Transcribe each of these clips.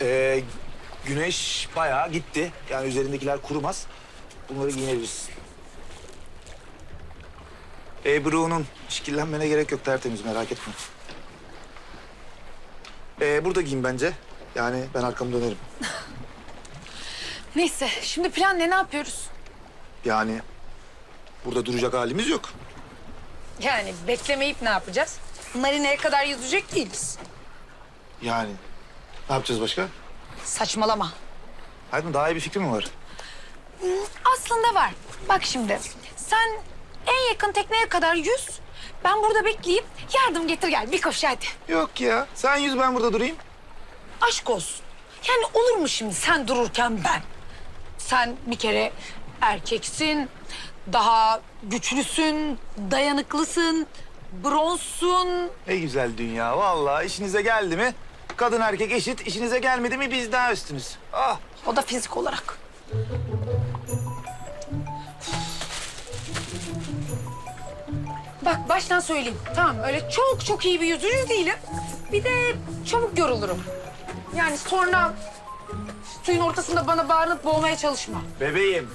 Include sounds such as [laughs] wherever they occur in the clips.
Ee, güneş bayağı gitti. Yani üzerindekiler kurumaz. Bunları giyinebilirsin. Ebru'nun şekillenmene gerek yok tertemiz merak etme. Ee, burada giyin bence. Yani ben arkamı dönerim. [laughs] Neyse şimdi plan ne ne yapıyoruz? Yani burada duracak halimiz yok. Yani beklemeyip ne yapacağız? Marineye kadar yüzecek değiliz. Yani ne yapacağız başka? Saçmalama. Hayatım daha iyi bir fikrin mi var? Aslında var. Bak şimdi sen en yakın tekneye kadar yüz. Ben burada bekleyip yardım getir gel bir koş hadi. Yok ya. Sen yüz ben burada durayım. Aşk olsun. Yani olur mu şimdi sen dururken ben? Sen bir kere erkeksin, daha güçlüsün, dayanıklısın, bronzsun. Ne güzel dünya. Vallahi işinize geldi mi? Kadın erkek eşit. İşinize gelmedi mi biz daha üstünüz. Ah. O da fizik olarak. Bak baştan söyleyeyim. Tamam öyle çok çok iyi bir yüzücü değilim. Bir de çabuk yorulurum. Yani sonra suyun ortasında bana bağırıp boğmaya çalışma. Bebeğim.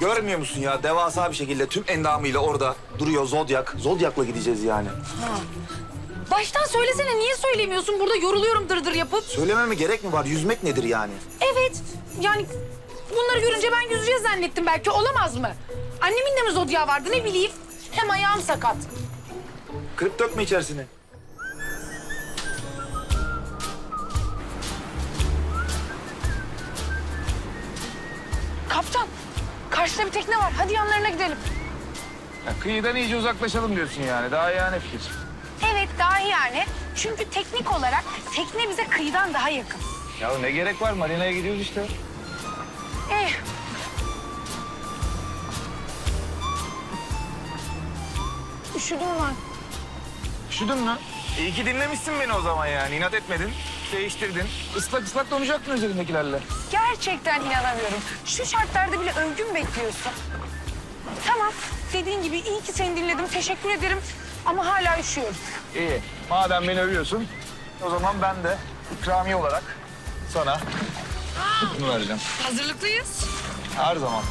Görmüyor musun ya? Devasa bir şekilde tüm endamıyla orada duruyor Zodyak. Zodyak'la gideceğiz yani. Baştan söylesene niye söylemiyorsun? Burada yoruluyorum dırdır yapıp. Söylememe gerek mi var? Yüzmek nedir yani? Evet yani bunları görünce ben yüzeceğiz zannettim belki olamaz mı? Annemin de mi zodya vardı ne bileyim. Hem ayağım sakat. Kırıp dökme içerisine. Kaptan karşıda bir tekne var. Hadi yanlarına gidelim. Ya kıyıdan iyice uzaklaşalım diyorsun yani. Daha yani fikir. Evet dahi yani. Çünkü teknik olarak tekne bize kıyıdan daha yakın. Ya ne gerek var? Marina'ya gidiyoruz işte. Eh. Üşüdüm ben. Üşüdün mü? İyi ki dinlemişsin beni o zaman yani. İnat etmedin, değiştirdin. Islak ıslak donacaktın üzerindekilerle. Gerçekten inanamıyorum. Şu şartlarda bile övgün bekliyorsun. Tamam dediğin gibi iyi ki seni dinledim. Teşekkür ederim. Ama hala üşüyorum. İyi. Madem beni övüyorsun, o zaman ben de ikramiye olarak sana bunu vereceğim. Hazırlıklıyız. Her zaman.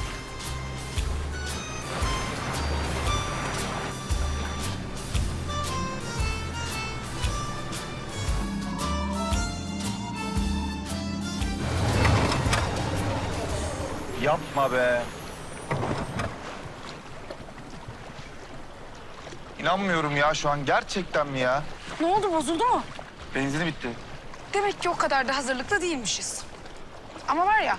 Yapma be. İnanmıyorum ya şu an. Gerçekten mi ya? Ne oldu bozuldu mu? Benzini bitti. Demek ki o kadar da hazırlıklı değilmişiz. Ama var ya,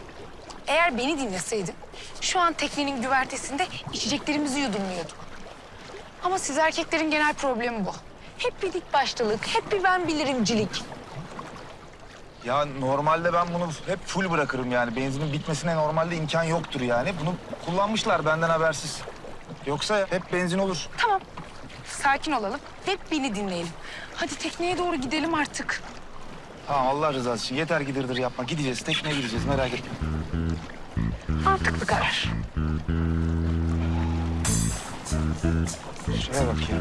eğer beni dinleseydin... ...şu an teknenin güvertesinde içeceklerimizi yudumluyorduk. Ama siz erkeklerin genel problemi bu. Hep bir dik başlılık, hep bir ben bilirimcilik. Ya normalde ben bunu hep full bırakırım yani. Benzinin bitmesine normalde imkan yoktur yani. Bunu kullanmışlar benden habersiz. Yoksa hep benzin olur. Tamam, sakin olalım. Hep beni dinleyelim. Hadi tekneye doğru gidelim artık. Tamam Allah rızası için yeter ki dırdır yapma. Gideceğiz, tekneye gideceğiz merak etme. Mantıklı karar. Şuraya bak ya.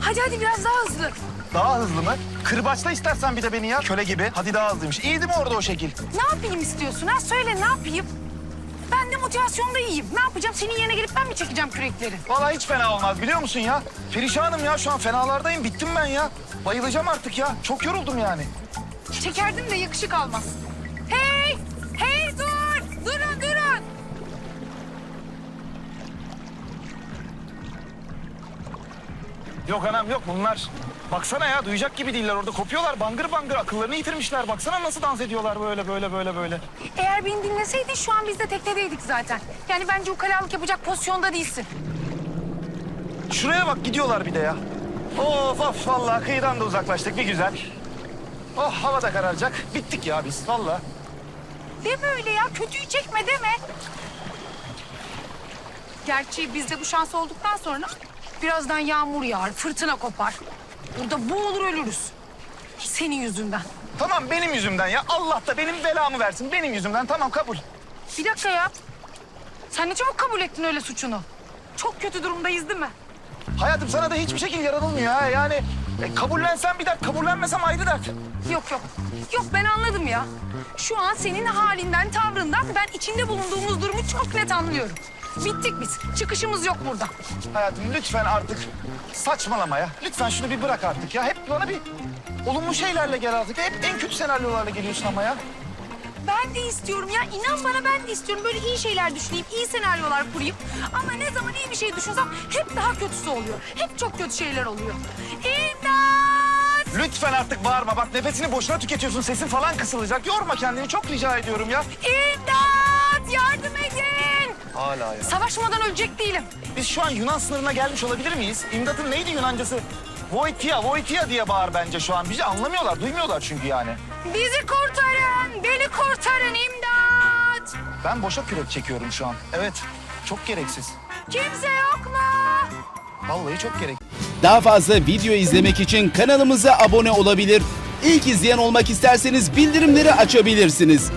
Hadi hadi biraz daha hızlı. Daha hızlı mı? Kırbaçla istersen bir de beni ya. Köle gibi. Hadi daha hızlıymış. İyiydi mi orada o şekil? Ne yapayım istiyorsun ha? Söyle ne yapayım? Motivasyonda iyiyim. Ne yapacağım? Senin yerine gelip ben mi çekeceğim kürekleri? Vallahi hiç fena olmaz biliyor musun ya? Perişanım ya şu an fenalardayım. Bittim ben ya. Bayılacağım artık ya. Çok yoruldum yani. Çekerdim de yakışık almaz. Yok anam yok bunlar. Baksana ya duyacak gibi değiller orada kopuyorlar bangır bangır akıllarını yitirmişler. Baksana nasıl dans ediyorlar böyle böyle böyle böyle. Eğer beni dinleseydin şu an biz de teknedeydik zaten. Yani bence ukalalık yapacak pozisyonda değilsin. Şuraya bak gidiyorlar bir de ya. Of of vallahi kıyıdan da uzaklaştık bir güzel. Oh hava da kararacak. Bittik ya biz vallahi. Deme öyle ya. Kötüyü çekme deme. Gerçi bizde bu şans olduktan sonra birazdan yağmur yağar, fırtına kopar. Burada boğulur ölürüz. Senin yüzünden. Tamam benim yüzümden ya. Allah da benim belamı versin. Benim yüzümden tamam kabul. Bir dakika ya. Sen ne çabuk kabul ettin öyle suçunu. Çok kötü durumdayız değil mi? Hayatım sana da hiçbir şekilde yaranılmıyor ha. Yani e, kabullensen bir dert, kabullenmesem ayrı dert. Yok yok. Yok ben anladım ya. Şu an senin halinden, tavrından ben içinde bulunduğumuz durumu çok net anlıyorum. Bittik biz. Çıkışımız yok burada. Hayatım lütfen artık saçmalama ya. Lütfen şunu bir bırak artık ya. Hep bana bir olumlu şeylerle gel artık. Hep en kötü senaryolarla geliyorsun ama ya. Ben de istiyorum ya. inan bana ben de istiyorum. Böyle iyi şeyler düşüneyim, iyi senaryolar kurayım. Ama ne zaman iyi bir şey düşünsem hep daha kötüsü oluyor. Hep çok kötü şeyler oluyor. İmdat! Lütfen artık bağırma. Bak nefesini boşuna tüketiyorsun. Sesin falan kısılacak. Yorma kendini. Çok rica ediyorum ya. İmdat! Yardım edin! Hala ya. Savaşmadan ölecek değilim. Biz şu an Yunan sınırına gelmiş olabilir miyiz? İmdat'ın neydi Yunancası? Voitia, Voitia diye bağır bence şu an. Bizi anlamıyorlar, duymuyorlar çünkü yani. Bizi kurtarın! Beni kurtarın imdat! Ben boşa kürek çekiyorum şu an. Evet, çok gereksiz. Kimse yok mu? Vallahi çok gerek. Daha fazla video izlemek için kanalımıza abone olabilir. İlk izleyen olmak isterseniz bildirimleri açabilirsiniz.